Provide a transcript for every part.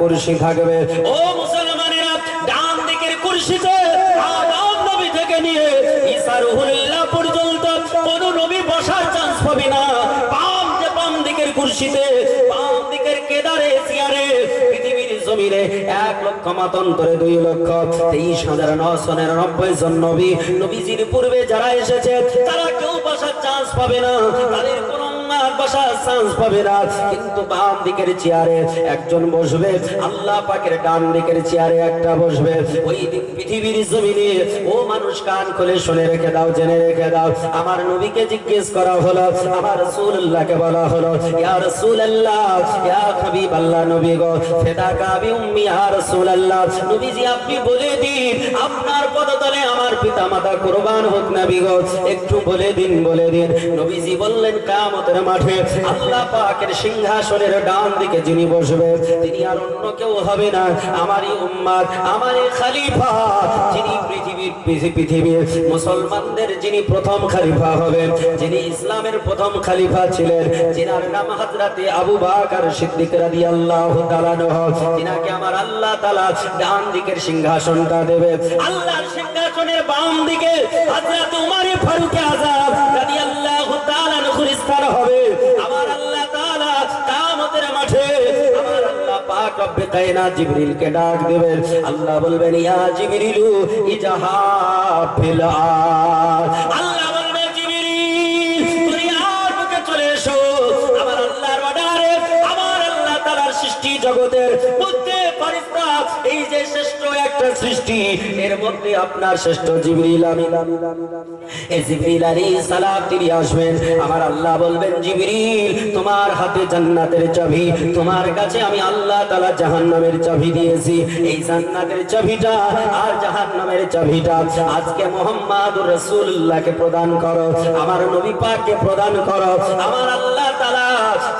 কুরসি থাকবে। ও মুসলমানেরা, ডান দিকের কুরসিতে আদম নবী থেকে নিয়ে ঈসা রুহুল্লাহ পর্যন্ত কোন নবী বসার চান্স পাবে না। বাম যে বাম দিকের কুরসিতে, বাম দিকের কেদারে চেয়ারে পৃথিবীর জমিনে এক লক্ষ মাতন্তরে দুই লক্ষ তেইশ হাজার নশো নিরানব্বই জন নবী। নবীজির পূর্বে যারা এসেছে, তারা কেউ বসার চান্স পাবে না। তাদের উম্মাদ বসার চান্স পাবে না। কিন্তু বাম দিকের চেয়ারে একজন বসবে, আল্লাহ পাকের ডান দিকের চেয়ারে একটা বসবে। ওই পৃথিবীর জমিনে, ও মানুষ কান খুলে শুনে রেখে দাও, জেনে রেখে দাও। আমার নবীকে জিজ্ঞেস করা হলো, আমার রাসূলুল্লাহকে বলা হলো, ইয়া রাসূলুল্লাহ, ইয়া হাবিবাল্লাহ নবী গো, ফেদা কাবি উম্মি, ইয়া রাসূলুল্লাহ। নবীজি, আপনি বলে দিন, আপনার পদতলে আমার পিতামাতা কুরবান হোক নবী গো, একটু বলে দিন বলে দিন। নবীজি বললেন, কিয়ামতের মাঠে আল্লাহ পাকের সিংহাসনের ডান দিকে যিনি বসবে, তিনি আর অন্য কেউ হবে না। আমারই উম্মাদ, আমারই খলিফা, যিনি পৃথিবীর পৃথি- পৃথিবীর মুসলমানদের যিনি প্রথম খলিফা হবেন, যিনি ইসলামের প্রথম খলিফা ছিলেন, যিনার নাম হযরতে আবু বকর সিদ্দিক রাদিয়াল্লাহু তাআলা যিনাকে আমার আল্লাহ তাআলা ডান দিকের সিংহাসনটা দেবে। আল্লাহর সিংহাসনের বাম দিকে হযরত উমর ফারুক আযম রাদিয়াল্লাহু তাআলা স্থান হবে। আমার আল্লাহ তাআলা কিয়ামতের মাঠে আমার আল্লাহ পাক রব্বে কায়নাত জিবরিলকে ডাক দেবেন। আল্লাহ বলবেন, ইয়া জিবরিলু ইজাহা ফিল আল্লাহ বলবে জিবরিল দুনিয়ার বুকে চলে এসো। আমার আল্লাহর অর্ডারে, আমার আল্লাহ তাআলার সৃষ্টি জগতের মধ্যে ফেরেশতা এই যে শ্রেষ্ঠ একটা সৃষ্টি। এর মধ্যে আপনার শ্রেষ্ঠ জিবরিল আমি এই জিবরিল আলাইহিস সালাম, তিনি আসবেন। আমার আল্লাহ বলবেন, জিবরিল, তোমার হাতে জান্নাতের চাবি। তোমার কাছে আমি আল্লাহ তাআলা জাহান্নামের চাবি দিয়েছি। এই জান্নাতের চাবিটা আর জাহান্নামের চাবিটা আজকে মুহাম্মাদুর রাসূলুল্লাহকে প্রদান করো। আমার নবী পাককে প্রদান করো। আমার আল্লাহ তাআলা,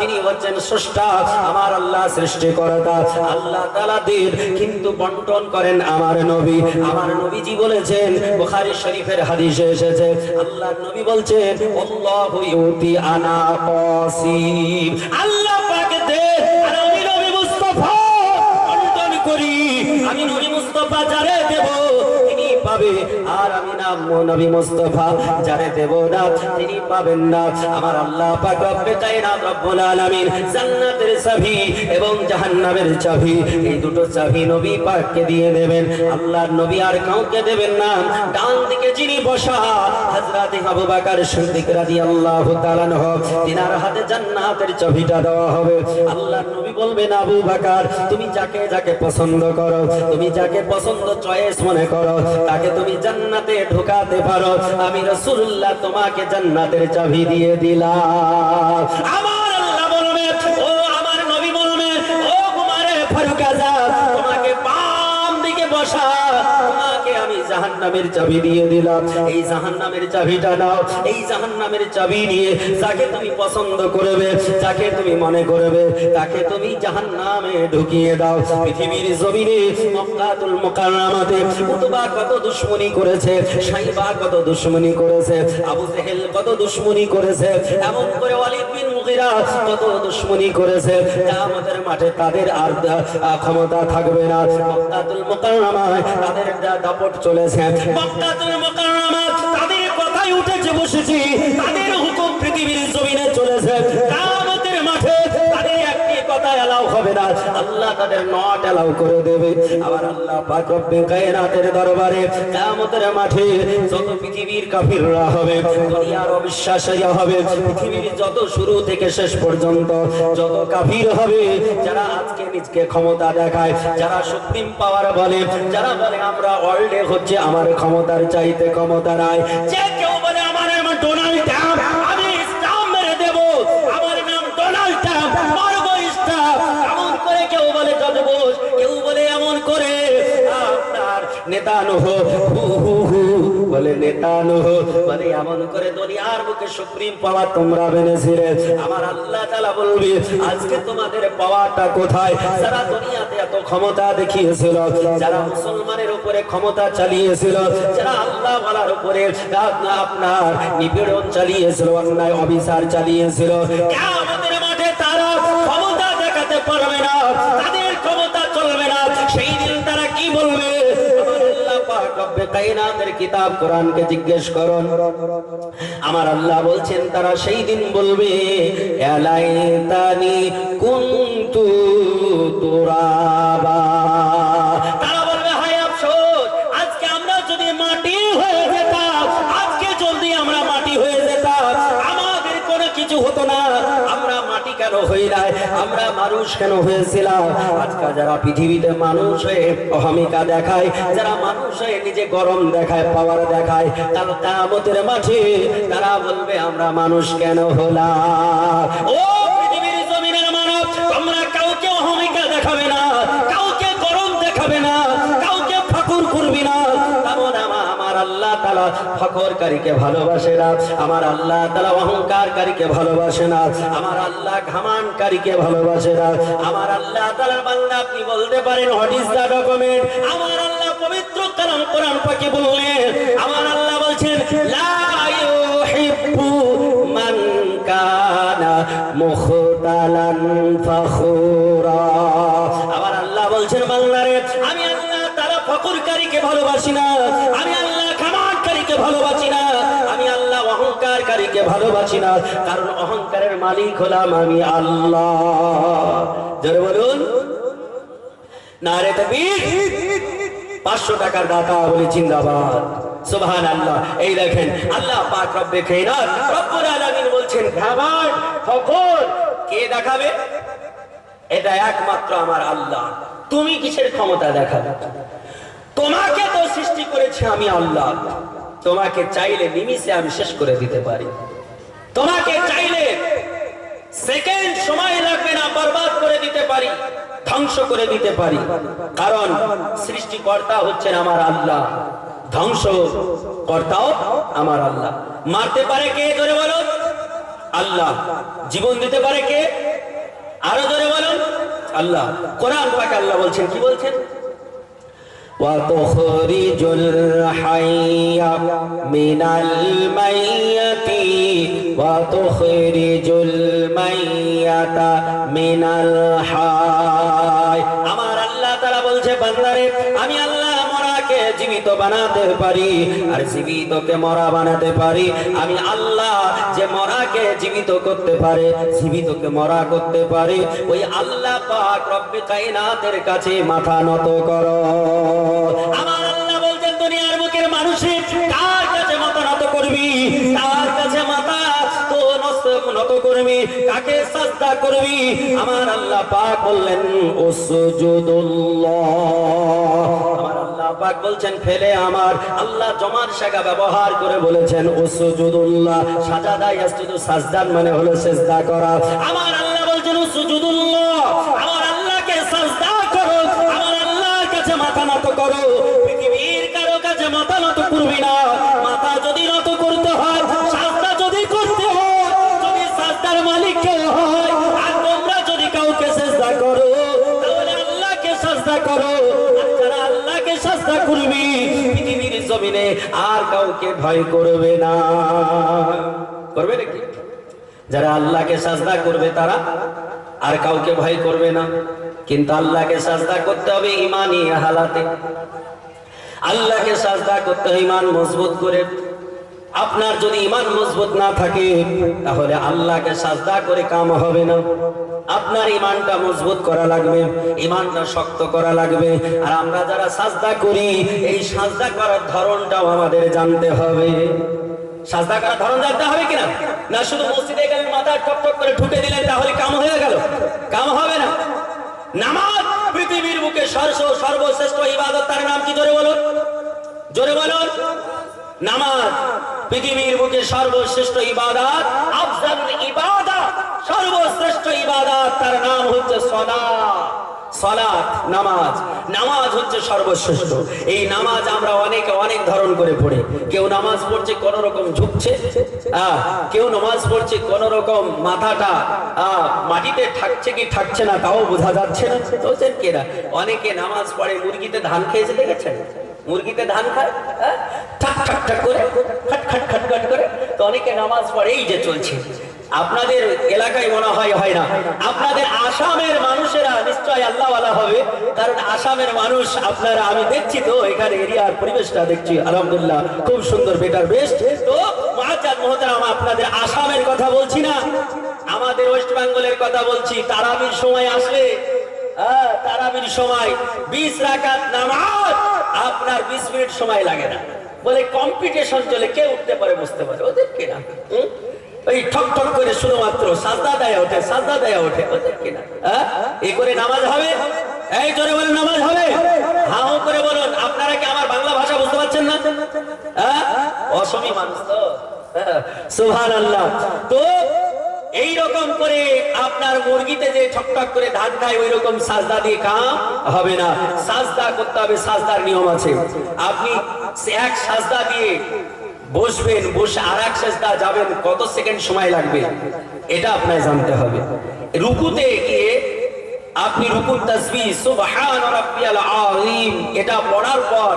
তিনি হচ্ছেন স্রষ্টা। আমার আল্লাহ সৃষ্টিকর্তা। আল্লাহ তাআলা দিন কিন্তু করেন আমার নবী, আমার নবীজি বলেছেন, বুখারী শরীফের হাদিসে এসেছে আল্লাহ নবী বলছেন, আল্লাহু ইউতি আনা আল্লাহ পাক দে, আর আমি নবী মুস্তাফা বন্টন করি। আমি নবী মুস্তাফা যারে দেব, তিনি পাবে আল্লাহ নবী বলবেন, আবু বকর, তুমি যাকে যাকে পছন্দ করো, তুমি যাকে পছন্দ চয়েস মনে করো, তাকে তুমি জান্নাতে ঢোকাতে পারো। আমি রসুল্লাহ তোমাকে জান্নাতের চাবি দিয়ে দিলাম। আমার ঢুকিয়ে দাও। পৃথিবীর জমিনে মক্কাতুল মুকাররামাতে কত দুশমনি করেছে করেছে, আবু কত দুশমনি করেছে, এমন করে মুগিরা মাঠে তাদের আর ক্ষমতা থাকবে না। মক্কাতুল মুকাররামায় তাদের দাপট চলেছে। মক্কাতুল তাদের কথাই উঠেছে বসেছি, তাদের হুকুম পৃথিবীর জমিনে চলেছে। পৃথিবীর যত শুরু থেকে শেষ পর্যন্ত যত হবে আজকে নিজকে ক্ষমতা দেখায়, যারা সুপ্রিম পাওয়ার বলে, যারা বলে, আমরা ওয়ার্ল্ডে হচ্ছে, আমার ক্ষমতার চাইতে ক্ষমতা নাই। যে কেউ বলে, আমার আপনার নেতা হু হু হু বলে নেতা নহ বলে এমন করে দুনিয়ার বুকে সুপ্রিম তোমরা আমার আল্লাহ আজকে তোমাদের পাওয়ারটা কোথায়? যারা দুনিয়াতে এত ক্ষমতা দেখিয়েছিল, যারা মুসলমানের উপরে ক্ষমতা চালিয়েছিল, যারা আল্লাহ ওয়ালার উপরে আপ- আপনার নিপীড়ন চালিয়েছিল, অন্যায় অবিচার চালিয়েছিল কিয়ামতের কায়নাতের কিতাব কোরআনকে জিজ্ঞেস করো আমার আল্লাহ বলছেন, তারা সেই দিন বলবে, এলাইতানি কুনতু তুরাবা। আমরা মানুষ কেন হয়েছিলাম? আজকাল যারা পৃথিবীতে মানুষ হয়ে অহমিকা দেখায়, যারা মানুষ গরম দেখায় পাওয়ার দেখায়, তারা কামতের মাঠে তারা বলবে, আমরা মানুষ কেন হলাম? ও তালা ফখরকারীকে ভালোবাসে না, আমার আল্লাহ তালা অহংকারকারীকে ভালোবাসে না, আমার আল্লাহ ঘামানকারীকে ভালোবাসে না, আমার আল্লাহ তালার বান্দা আপনি বলতে পারেন হোয়াট ইজ দ্য ডকুমেন্ট আমার আল্লাহ পবিত্র কালাম কোরআন পাকে বললেন আমার আল্লাহ বলছেন, লা ইউহিব্বু মান কানা মুখতালান ফখুরা। আবার আল্লাহ বলছেন বাংলারে আমি আল্লাহ তারা ফকুরকারীকে ভালোবাসি না, আমি ভালোবাসি না। আমি আল্লাহ অহংকারকারীকে ভালোবাসি না। কারণ অহংকারের মালিক হলাম আমি আল্লাহ। জোরে বলুন। না রে তকবীর। পাঁচশো টাকার দাতা বলে জিন্দাবাদ। সুবহান আল্লাহ এই দেখেন, আল্লাহ পাক রব্বে খেনার রব্বুল আলামিন বলছেন খাবার ফখর কে দেখাবে? এটা একমাত্র আমার আল্লাহ। তুমি কিসের ক্ষমতা দেখাবে? তোমাকে তো সৃষ্টি করেছে আমি আল্লাহ। তোমাকে চাইলে নিমিষে আমি শেষ করে দিতে পারি। তোমাকে চাইলে সেকেন্ড সময় লাগবে না, বরবাদ করে দিতে পারি, ধ্বংস করে দিতে পারি। কারণ সৃষ্টিকর্তা হচ্ছেন আমার আল্লাহ। ধ্বংস কর্তাও আমার আল্লাহ। মারতে পারে কে? ধরে বলো আল্লাহ। জীবন দিতে পারে কে? আরও ধরে বলুন। আল্লাহ। কোরআন পাক আল্লাহ বলছেন, কি বলছেন? وتخرج الحي من الميت وتخرج الميت من الحي আমার আল্লাহ তাআলা বলছে বান্দারে আমি আল্লাহ মরাকে জীবিত বানাতে পারি, আর জীবিতকে মরা বানাতে পারি। আমি আল্লাহ যে মরাকে জীবিত করতে পারে, জীবিতকে মরা করতে পারে। ওই আল্লাহ পাক রব্বে কায়নাতের কাছে মাথা নত করো। আমার সাজদা করবি? আমার আল্লাহ পাক বললেন আমার আল্লাহ পাক বলছেন, ফেলে আমার। আল্লাহ জমার ব্যবহার করে বলেছেন উসজুদুল্লাহ সাজাদা ইয়াসজুদু সাজদান মানে হলো করা। আমার আল্লাহ বলছেন আমার কাউকে ভয় করবে না। করবে নাকি? যারা আল্লাহকে সাজদা করবে তারা আর কাউকে ভয় করবে না। কিন্তু আল্লাহকে সাজদা করতে হবে ইমানি হালাতে আল্লাহকে সাজদা করতে হবে ইমান মজবুত করে। আপনার যদি ইমান মজবুত না থাকে, তাহলে আল্লাহকে সাজদা করে কাম হবে না। আপনার ইমানটা মজবুত করা লাগবে ইমানটা শক্ত করা লাগবে। আর আমরা যারা সাজদা করি, এই সাজদা করার ধরনটাও আমাদের জানতে হবে। সাজদা করার ধরন জানতে হবে কিনা? না, শুধু মসজিদে গেলেন মাথা টক টক করে ঠুকে দিলেন, তাহলে কাম হয়ে গেল? কাম হবে না। নামাজ পৃথিবীর বুকে সর্ব সর্বশ্রেষ্ঠ ইবাদত, তার নাম কি জোরে বলুন? জোরে বলুন। নামাজ পৃথিবীর বুকে সর্বশ্রেষ্ঠ ইবাদত আফজাল ইবাদত। সর্বশ্রেষ্ঠ ইবাদত, তার নাম হচ্ছে সলাত সলাত নামাজ। নামাজ হচ্ছে সর্বশ্রেষ্ঠ। এই নামাজ আমরা অনেকে অনেক ধরন করে পড়ি। কেউ নামাজ পড়ছে, কোন রকম ঝুঁকছে কেউ নামাজ পড়ছে, কোন রকম মাথাটা মাটিতে থাকছে কি থাকছে না, তাও বোঝা যাচ্ছে না। বলছেন কেনা অনেকে নামাজ পড়ে, মুরগিতে ধান খেয়েছে, দেখেছেন? মুরগিতে ধান খায়? ঠাক ঠাক ঠাক করে খাট খাট খাট খাট করে। তো অনেকে নামাজ পড়ে, এই যে চলছে। আপনাদের এলাকায় মনে হয় হয় না। আপনাদের আসামের মানুষেরা নিশ্চয় আল্লাহওয়ালা হবে কারণ আসামের মানুষ আপনারা আমি দেখছি তো এখানে এরিয়ার পরিবেশটা দেখছি আলহামদুলিল্লাহ খুব সুন্দর বেটার বেস্ট তো আপনাদের আসামের কথা বলছি না আমাদের ওয়েস্ট বেঙ্গলের কথা বলছি তারাবির সময় আসলে হ্যাঁ, তারাবির সময়। বিশ রাকাত নামাজ আপনার বিশ মিনিট সময় লাগে না। বলে কম্পিটিশন চলে কে উঠতে পারে বুঝতে পারে ওদের কিনা হুম? ওই ঠক ঠক করে শুধুমাত্র সাজদা দেয়া ওঠে সাজদা দেয়া ওঠে হ্যাঁ? এ করে নামাজ হবে? এই জোরে বলেন, নামাজ হবে? হাও করে বলুন, আপনারা কি আমার বাংলা ভাষা বুঝতে পারছেন না? হ্যাঁ? অসমী মানুষ তো। সুহান আল্লাহ তো এই রকম করে আপনার মুরগিতে যে ঠকঠক করে ধান খায় ওই রকম সাজদা দিয়ে কাম হবে না। সাজদা করতে হবে, সাজদার নিয়ম আছে। আপনি এক সাজদা দিয়ে বসবেন, বসে আর এক সাজদা যাবেন, কত সেকেন্ড সময় লাগবে? এটা আপনার জানতে হবে। রুকুতে গিয়ে আপনি রুকুর তাসবিহ সুবহান রাব্বিয়াল আযীম, এটা পড়ার পর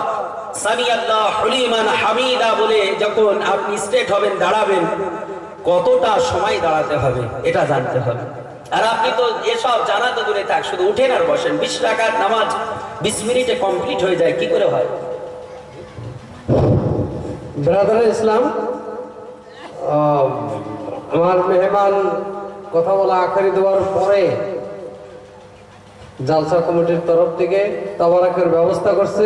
সামি আল্লাহ হলিমান হামিদা বলে যখন আপনি স্ট্রেট হবেন, দাঁড়াবেন, কতটা সময় দাঁড়াতে হবে, এটা জানতে হবে। আর আপনি তো এসব জানা তো দূরে থাক, শুধু উঠেন আর বসেন। বিশ টাকার নামাজ বিশ মিনিটে কমপ্লিট হয়ে যায়, কি করে হয়? ব্রাদার ইসলাম আমার মেহমান কথা বলা আখারি দেওয়ার পরে জালসা কমিটির তরফ থেকে তবারাকের ব্যবস্থা করছে।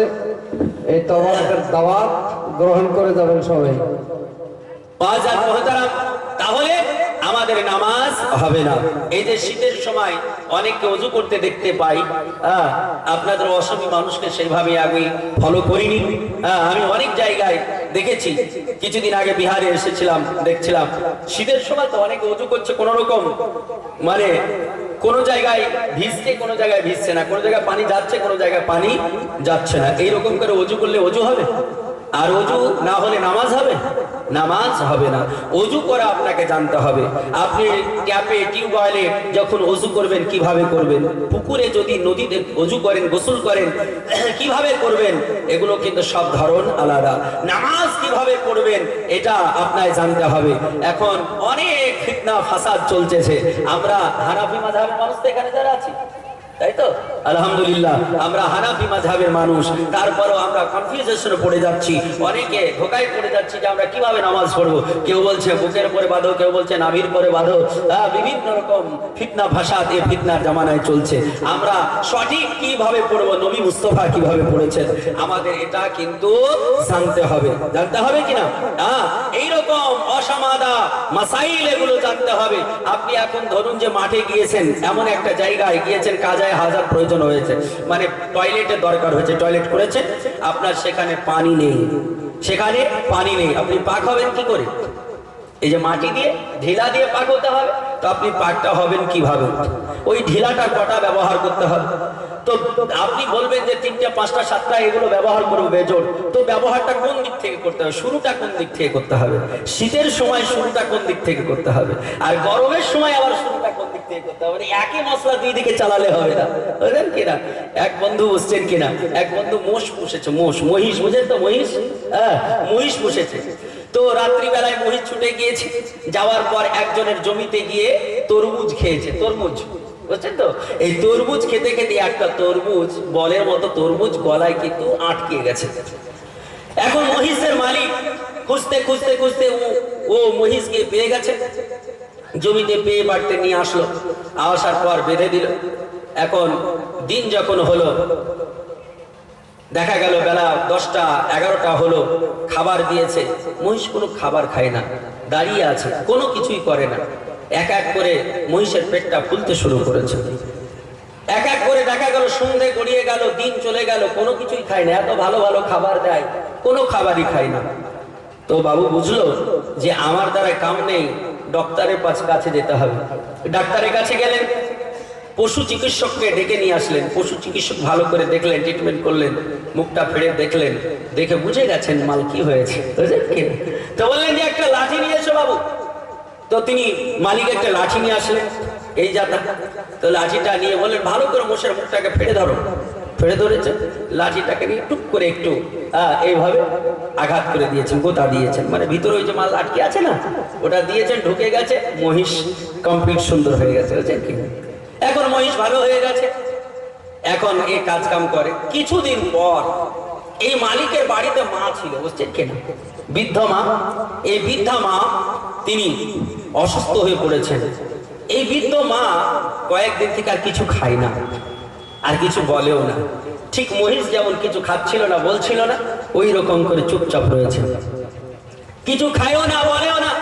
এই তবারাকের দাওয়াত গ্রহণ করে যাবেন সবাই। তাহলে আমাদের নামাজ হবে না। এই যে শীতের সময় অনেককে অজু করতে দেখতে পাই হ্যাঁ, আপনাদের অসমী মানুষকে সেইভাবে আমি ফলো করিনি। হ্যাঁ, আমি অনেক জায়গায় দেখেছি। কিছুদিন আগে বিহারে এসেছিলাম দেখছিলাম। শীতের সময় তো অনেকে অজু করছে কোন রকম। মানে কোন জায়গায় ভিজছে কোন জায়গায় ভিজছে না। কোন জায়গায় পানি যাচ্ছে কোন জায়গায় পানি যাচ্ছে না। এইরকম করে অজু করলে অজু হবে? আর অজু না হলে নামাজ হবে? নামাজ হবে না। অজু করা আপনাকে জানতে হবে। আপনি ট্যাপে টিউবওয়েলে যখন অজু করবেন, কীভাবে করবেন? পুকুরে যদি নদীতে অজু করেন, গোসল করেন, কীভাবে করবেন? এগুলো কিন্তু সব ধরন আলাদা। নামাজ কীভাবে পড়বেন? এটা আপনাকে জানতে হবে। এখন অনেক ফিতনা, ফাসাদ চলতেছে। আমরা হানাফি মাযহাবের মানুষ তো এখানে যারা আছি। এইরকম মাসাইল এগুলো জানতে হবে। আপনি এখন ধরুন যে মাঠে গিয়েছেন, এমন একটা জায়গায় গিয়েছেন কাজায় হাজার প্রয়োজন হয়েছে। মানে টয়লেটের দরকার হয়েছে টয়লেট করেছেন, আপনার সেখানে পানি নেই। সেখানে পানি নেই। আপনি পাক হবেন কি করে? এই যে মাটি দিয়ে, ঢিলা দিয়ে পাক হতে হবে, তো আপনি পাকটা হবেন কীভাবে? ওই ঢিলাটা কটা ব্যবহার করতে হবে? তো আপনি বলবেন যে তিনটা, পাঁচটা, সাতটা, এগুলো ব্যবহার করব বেজোর তো ব্যবহারটা কোন দিক থেকে করতে হবে? শুরুটা কোন দিক থেকে করতে হবে? শীতের সময় শুরুটা কোন দিক থেকে করতে হবে? আর গরমের সময় আবার শুরুটা হ্যাঁ যাওয়ার পর একজনের জমিতে গিয়ে তরমুজ খেয়েছে, তরমুজ, বুঝছেন তো? এই তরমুজ খেতে খেতে একটা তরমুজ, বলের মতো তরমুজ গলায় কিন্তু আটকে গেছে। এখন মহিষের মালিক খুঁজতে খুঁজতে খুঁজতে ও মহিষকে পেয়ে গেছে। জমিতে পেয়ে বাড়তে নিয়ে আসলো। আসার পর বেঁধে দিল। এখন দিন যখন হলো, দেখা গেল বেলা দশটা, এগারোটা হলো, খাবার দিয়েছে। মহিষ কোনো খাবার খায় না, দাঁড়িয়ে আছে, কোনো কিছুই করে না। এক এক করে মহিষের পেটটা ফুলতে শুরু করেছে। এক এক করে দেখা গেল সন্ধে গড়িয়ে গেল, দিন চলে গেল, কোনো কিছুই খায় না, এত ভালো ভালো খাবার দেয়, কোনো খাবারই খায় না। তো বাবু বুঝলো যে আমার দ্বারা কাম নেই ডক্টরের কাছে যেতে হবে। ডাক্তারের কাছে গেলেন, পশু চিকিৎসককে ডেকে নিয়ে আসলেন। পশু চিকিৎসক ভালো করে দেখলেন ট্রিটমেন্ট করলেন, মুখটা ফেড়ে দেখলেন, দেখে বুঝে গেছেন মাল কি হয়েছে। তো বললেন যে, একটা লাঠি নিয়ে এসো বাবু। তো তিনি মালিক একটা লাঠি নিয়ে আসলেন। এই যাতা তো লাঠিটা নিয়ে বললেন, ভালো করে মোষের মুখটাকে ফেড়ে ধরো। ফেড়ে ধরেছেন লাঠিটাকে নিয়ে টুক করে একটু এইভাবে আঘাত করে দিয়েছেন, গোতা দিয়েছেন। মানে ভিতরে ওই যে মাল আটকে আছে না, ওটা দিয়েছেন, ঢুকে গেছে, মহিষ কমপ্লিট সুন্দর হয়ে গেছে এখন মহিষ ভালো হয়ে গেছে। এখন এ কাজ কাম করে। কিছুদিন পর এই মালিকের বাড়িতে মা ছিল, বুঝছেন কেনা বৃদ্ধ মা, এই বৃদ্ধা মা তিনি অসুস্থ হয়ে পড়েছেন। এই বৃদ্ধ মা কয়েকদিন থেকে আর কিছু খায় না। আর কিছু বলেও না। ঠিক মহিষ যেমন কিছু খাচ্ছিল না, বলছিল না ওই রকম করে চুপচাপ রয়েছে। কিছু খায়ও না, বলেও না।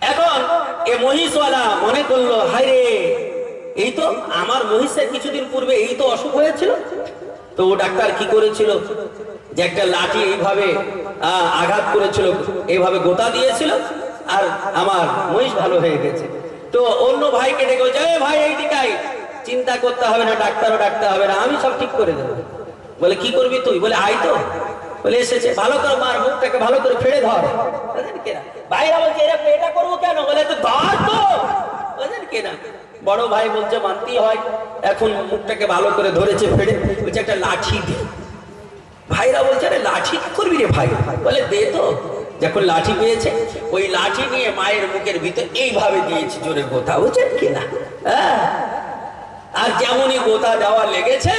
এখন এ মহিষওয়ালা মনে করল, হায় রে, এই তো আমার মহিষের কিছুদিন পূর্বে এই তো অসুখ হয়েছিল। তো ও ডাক্তার কি করেছিল? যে একটা লাঠি এইভাবে আঘাত করেছিল, এইভাবে গোতা দিয়েছিল, আর আমার মহিষ ভালো হয়ে গেছে। তো অন্য ভাইকে বলছে, "এ ভাই এই দিকাই চিন্তা করতে হবে না, ডাক্তারও ডাকতে হবে না, আমি সব ঠিক করে দেবো। বলে, কি করবি তুই? বলে আই তো। বলে, এসেছে, ভালো করে মার মুখটাকে, ভালো করে ফেড়ে ধর। ভাইরা বলছে এরকম এটা করব কেন? বলে তো ধর তো। বুঝলেন কিনা বড় ভাই বলছে, মানতেই হয়, এখন মুখটাকে ভালো করে ধরেছে ফেড়ে বলছে, একটা লাঠি দি। ভাইরা বলছে, আরে, লাঠি কি করবি রে ভাই? বলে, দে তো। যখন লাঠি পেয়েছে, ওই লাঠি নিয়ে মায়ের মুখের ভিতর এইভাবে দিয়েছে, জোরে গোথা বুঝছেন কিনা হ্যাঁ। আর যেমনই গোতা দেওয়া লেগেছে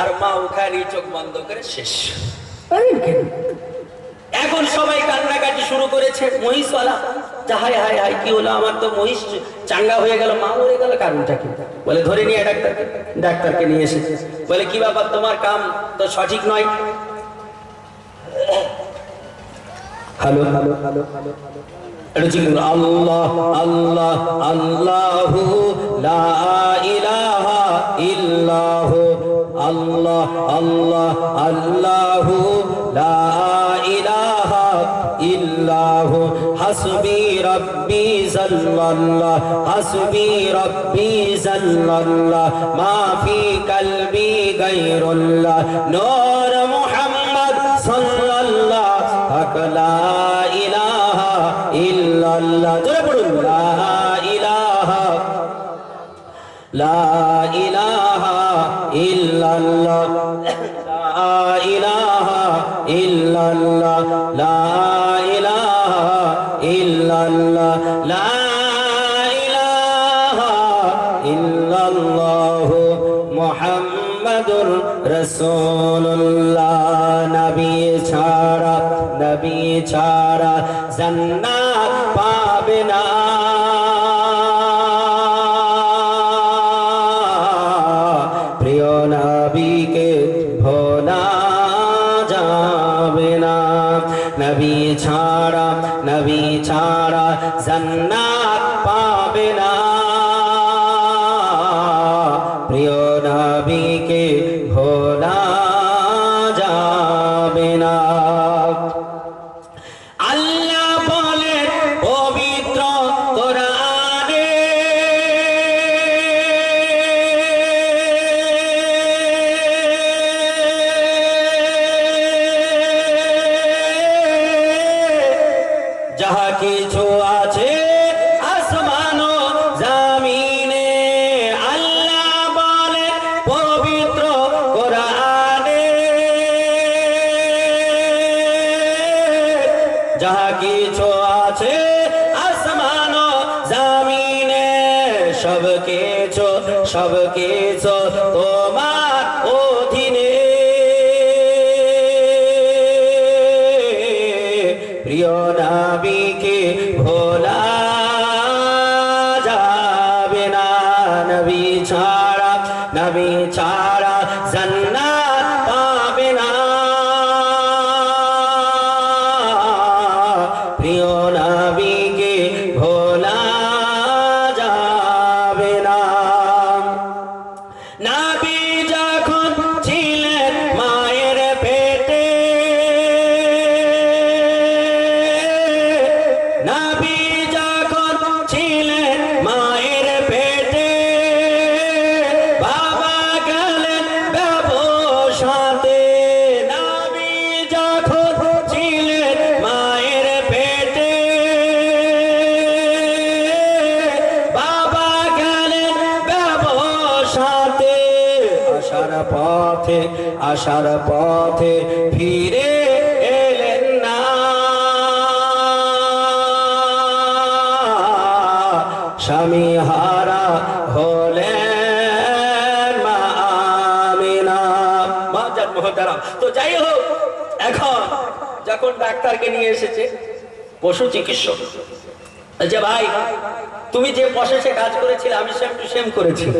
আর মা ওখানে চোখ বন্ধ করে শেষ। এখন সবাই কান্নাকাটি শুরু করেছে মহিষওয়ালা যা হায় হায় হায় কি হলো? আমার তো মহিষ চাঙ্গা হয়ে গেল মা মরে গেল কারণটা কি? বলে ধরে নিয়ে ডাক্তারকে ডাক্তারকে নিয়ে এসেছে বলে কি ব্যাপার তোমার কাম? তো সঠিক নয়। Hello hello hello hello. এটা ছিল আল্লাহ আল্লাহ, আল্লাহু লা ইলাহা ইল্লাহু, আল্লাহ আল্লাহ, আল্লাহু লা ইলাহা ইল্লাহু, হাসবি রব্বি সাল্লাল্লাহ, হাসবি রব্বি সাল্লাল্লাহ, মা ফি কলবি গায়রুল্লাহ, নূর মুহাম্মদ সাল্লাল্লাহ হক লা ইলাহা ইল্লাল্লাহ জোরে পড়ুন। লা ইলাহা লা ইলাহা ইল্লাল্লাহ, লা ইলাহা ইল্লাল্লাহ, লা ইলাহা ইল্লাল্লাহ, লা ইলাহা ইল্লাল্লাহ মুহাম্মাদুর রাসূলুল্লাহ। নবী ছাড়া নবী ছাড়া জান্নাত নবী ছাড়া নবী ছাড়া জান্নাত আসার পথে ফিরে এলেন না। স্বামী হারা হলেন মা আমিনা। বাজার মহতারাম তো যাই হোক, এখন যখন ডাক্তারকে নিয়ে এসেছে, পশু চিকিৎসক। যে ভাই তুমি যে প্রসেসে কাজ করেছিলে, আমি সেম টু সেম করেছি।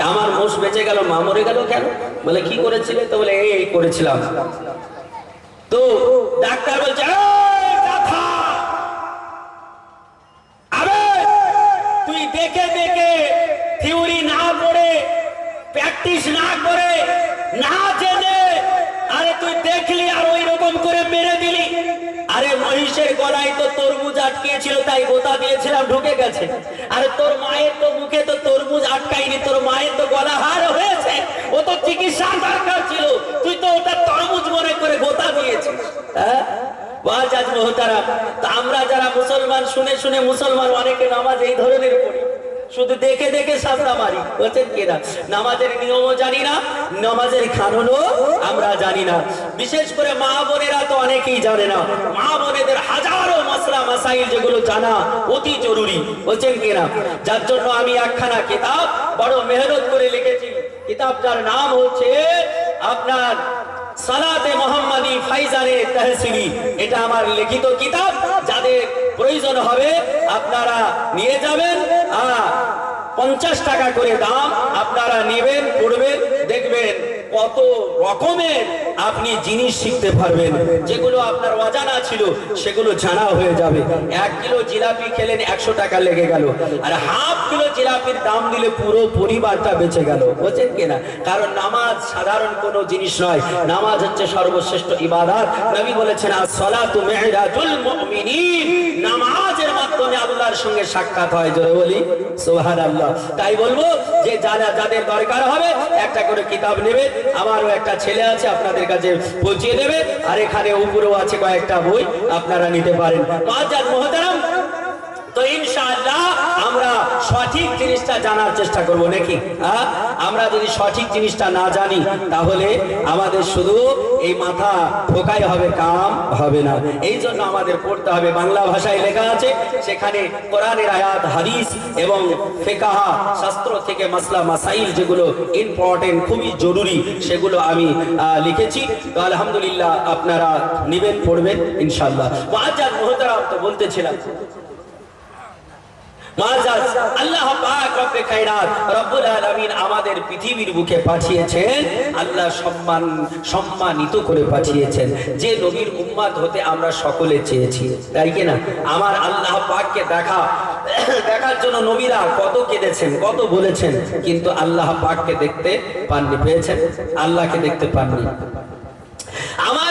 আমার মোষ বেঁচে গেল, মা মরে গেল কেন? বলে, কি করেছিলে? তো বলে, এই করেছিলাম। তো ডাক্তার বলছে, "এই গাধা! আবে তুই দেখে দেখে থিওরি না পড়ে প্র্যাকটিস না করে, না জেনে, আরে তুই দেখলি আর ওই রকম করে মেরে দিলি। মহিষের গলায় তো তরমুজ আটকিয়েছিল, তাই গোতা দিয়েছিলাম, ঢুকে গেছে। আর তোর মায়ের তো মুখে তো তরমুজ আটকাইনি তোর মায়ের তো গলা হার হয়েছে, ও তো চিকিৎসা দরকার ছিল, তুই তো ওটা তরমুজ মনে করে গোতা দিয়েছিস হ্যাঁ? আমরা যারা মুসলমান, শুনে শুনে মুসলমান, অনেকে নামাজ এই ধরনের পড়ি। শুধু দেখে দেখে সাজদা মারি। বলছেন কিনা নামাজের নিয়মও জানি না, নামাজের খাননও আমরা জানি না। বিশেষ করে মা বোনেরা তো অনেকেই জানে না। মা বোনেদের হাজারো মশলা, মাসাইল যেগুলো জানা অতি জরুরি। বলছেন কিনা যার জন্য আমি একখানা কিতাব বড় মেহনত করে লিখেছি। কিতাবটার নাম হচ্ছে আপনার সালাতে মোহাম্মদী ফাইজানে তহসিলি। এটা আমার লিখিত কিতাব। যাদের প্রয়োজন হবে আপনারা নিয়ে যাবেন। আর পঞ্চাশ টাকা করে দাম আপনারা নেবেন পড়বেন দেখবেন কত রকমের আপনি জিনিস শিখতে পারবেন, যেগুলো আপনার অজানা ছিল, সেগুলো জানা হয়ে যাবে। এক কিলো জিলাপি খেলেন একশো টাকা লেগে গেল। আর হাফ কিলো জিলাপির দাম দিলে পুরো পরিবারটা বেঁচে গেল। বুঝছেন কিনা কারণ নামাজ সাধারণ কোনো জিনিস নয়। নামাজ হচ্ছে সর্বশ্রেষ্ঠ ইবাদত। নবী বলেছেন as-salatu mi'rajul mu'minin নামাজের মাধ্যমে আল্লাহর সঙ্গে সাক্ষাৎ হয়, জোরে বলি। সুবহানাল্লাহ। তাই বলব যে, যারা যাদের দরকার হবে, একটা করে কিতাব নেবে আমারও একটা ছেলে আছে, আপনাদের কাছে পৌঁছিয়ে দেবে। আর এখানে উপরেও আছে কয়েকটা বই আপনারা নিতে পারেন। মহাজান মহতারাম তো ইনশাআল্লাহ আমরা সঠিক জিনিসটা জানার চেষ্টা করব, নাকি? আমরা যদি সঠিক জিনিসটা না জানি, তাহলে আমাদের শুধু এই মাথা ঠোকাই হবে, কাম হবে না। এই জন্য আমাদের পড়তে হবে বাংলা ভাষায় লেখা আছে, সেখানে কোরআনের আয়াত, হাদিস এবং ফেকাহা, শাস্ত্র থেকে মাসলা, মাসাইল যেগুলো ইম্পর্টেন্ট খুবই জরুরি, সেগুলো আমি লিখেছি। তো আলহামদুলিল্লাহ আপনারা নিবেন, পড়বেন তো বলতেছিলাম। আল্লাহ পাক চেয়েছি, তাই আমার আল্লাহ দেখা, দেখার জন্য নবীরা কত কেঁদেছেন, কত বলেছেন, কিন্তু আল্লাহ পাককে দেখতে পাননি, পেয়েছেন? আল্লাহকে দেখতে পাননি। আমার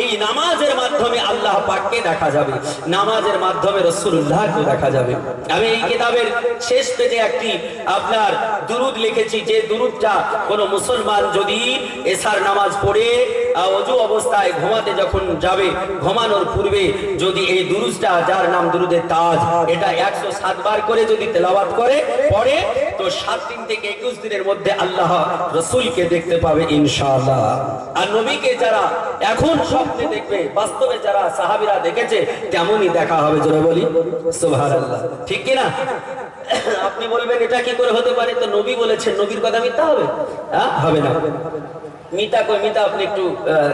এই নামাজের মাধ্যমে আল্লাহ পাককে দেখা যাবে, নামাজের মাধ্যমে রসুল্লাহকে দেখা যাবে। আমি এই কিতাবের শেষ পেজে একটি আপনার দুরুদ লিখেছি, যে দুরুদটা কোন মুসলমান যদি এসার নামাজ পড়ে অজু অবস্থায় ঘুমাতে যখন যাবে, ঘুমানোর পূর্বে যদি এই দুরুদটা, যার নাম দুরুদের তাজ, এটা একশো সাতবার করে যদি তেলাওয়াত করে পরে তো সাত দিন থেকে একুশ দিনের মধ্যে আল্লাহ রসুলকে দেখতে পাবে ইনশাআল্লাহ। আর নবীকে যারা এখন স্বপ্নে দেখবে, বাস্তবে যারা সাহাবিরা দেখেছে, তেমনই দেখা হবে, জোরে বলি। সোভার ঠিক কিনা আপনি বলবেন, এটা কি করে হতে পারে? তো নবী বলেছেন, নবীর কথা মিথ্যা হবে? হ্যাঁ হবে না। মিতা কই, মিতা আপনি একটু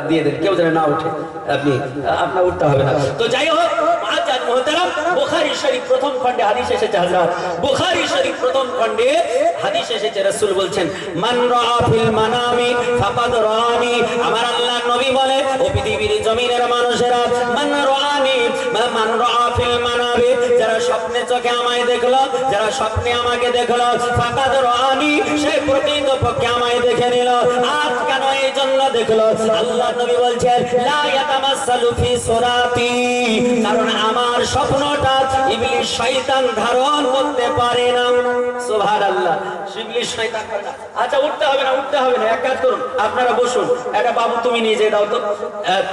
দিয়ে দেন। কেউ যেন না উঠে আপনি আপনার উঠতে হবে না। তো যাই হোক মান মানুষেরা, মান মান যারা স্বপ্নে চোখে আমায় দেখল, যারা স্বপ্নে আমাকে দেখল, ফাঁকাদ সে প্রকৃত পক্ষে আমায় দেখে নিল। জন্য দেখল, আল্লাহ নবী বলছেন, লা ফি কারণ আমার স্বপ্নটা ইবলিস শয়তান ধারণ করতে পারে না। সুবহানাল্লাহ। ইবলিস শয়তান আচ্ছা উঠতে হবে না, উঠতে হবে না। এক কাজ করুন, আপনারা বসুন। এটা বাবু, তুমি নিয়ে যেয়ে দাও তো।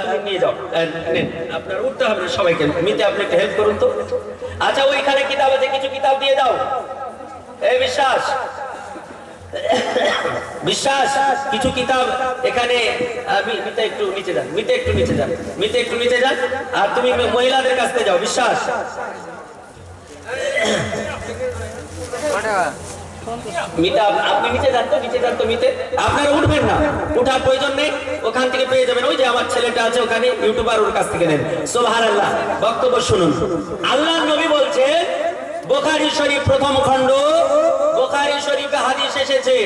তুমি নিয়ে যাও। নিন। আপনারা উঠতে হবে না, সবাইকে। মিতে, আপনি একটু হেল্প করুন তো। আচ্ছা ওইখানে কিতাব আছে, কিছু কিতাব দিয়ে দাও। এই বিশ্বাস? বিশ্বাস, কিছু কিতাব এখানে একটু নিচে যান, মিতে একটু নিচে যান, মিতে একটু নিচে যান, আর তুমি মহিলাদের কাছ থেকে যাও, বিশ্বাস। আপনারা উঠবেন না, উঠার প্রয়োজন নেই, ওখান থেকে পেয়ে যাবেন। ওই যে আমার ছেলেটা আছে ওখানে, ইউটিউবার ওর কাছ থেকে বক্তব্য শুনুন। আল্লাহ নবী বলছে বোখারি শরীফ প্রথম খণ্ড বোখারি শরীফে হাদিস এসেছে।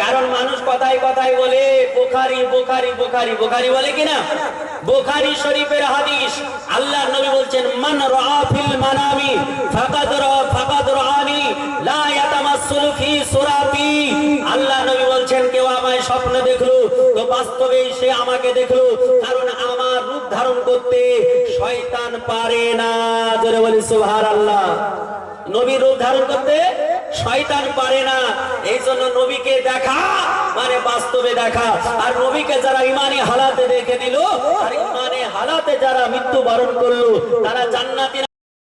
কারণ মানুষ কথায় কথায় বলে, বোখারি বোখারি বোখারি বোখারি বলে কিনা? বোখারি শরীফের হাদিস আল্লাহ নবী বলছেন, মান রাআ ফিল মানামি, ফাকাদ রা, ফাকাদ রাআনি, লা ইয়াতামাসসালু ফি সুরাতি। আল্লাহ নবী বলছেন, কেউ আমায় স্বপ্ন দেখল, তো বাস্তবেই সে আমাকে দেখল, কারণ আমার রূপ ধারণ করতে শয়তান পারে না। জোরে বলি, সুবহানাল্লাহ। নবীর রূপ ধারণ করতে শয়তান পারে না। এই জন্য নবীকে দেখা মানে বাস্তবে দেখা। আর নবীকে যারা ইমানি হালাতে দেখে দিল আর ইমানে হালাতে যারা মৃত্যু বরণ করল, তারা জান্নাতি